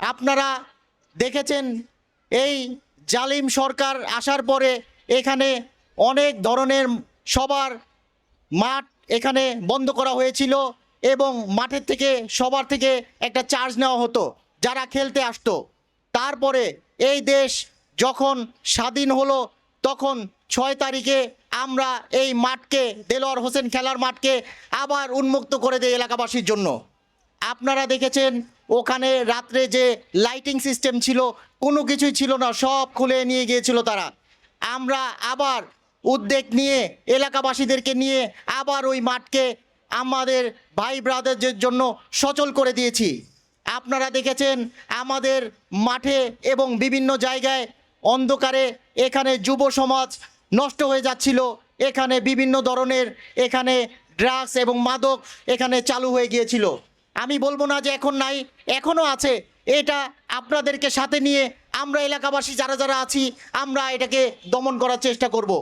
আপনারা দেখেছেন, এই জালিম সরকার আসার পরে এখানে অনেক ধরনের সবার মাঠ এখানে বন্ধ করা হয়েছিল এবং মাঠের থেকে, সবার থেকে একটা চার্জ নেওয়া হতো, যারা খেলতে আসতো। তারপরে এই দেশ যখন স্বাধীন হলো, তখন ছয় তারিখে আমরা এই মাঠকে, দেলোয়ার হোসেন খেলার মাঠকে আবার উন্মুক্ত করে দেয় এলাকাবাসীর জন্য। আপনারা দেখেছেন ওখানে রাত্রে যে লাইটিং সিস্টেম ছিল, কোনো কিছুই ছিল না, সব খুলে নিয়ে গিয়েছিল তারা। আমরা আবার উদ্যোগ নিয়ে, এলাকাবাসীদেরকে নিয়ে আবার ওই মাঠকে আমাদের ভাই ব্রাদারদের জন্য সচল করে দিয়েছি। আপনারা দেখেছেন, আমাদের মাঠে এবং বিভিন্ন জায়গায় অন্ধকারে এখানে যুব সমাজ নষ্ট হয়ে যাচ্ছিল। এখানে বিভিন্ন ধরনের, এখানে ড্রাগস এবং মাদক এখানে চালু হয়ে গিয়েছিল। আমি বলব না যে এখন নাই এখনও আছে। এটা আপনাদেরকে সাথে নিয়ে আমরা এলাকাবাসী যারা যারা আছি, আমরা এটাকে দমন করার চেষ্টা করব।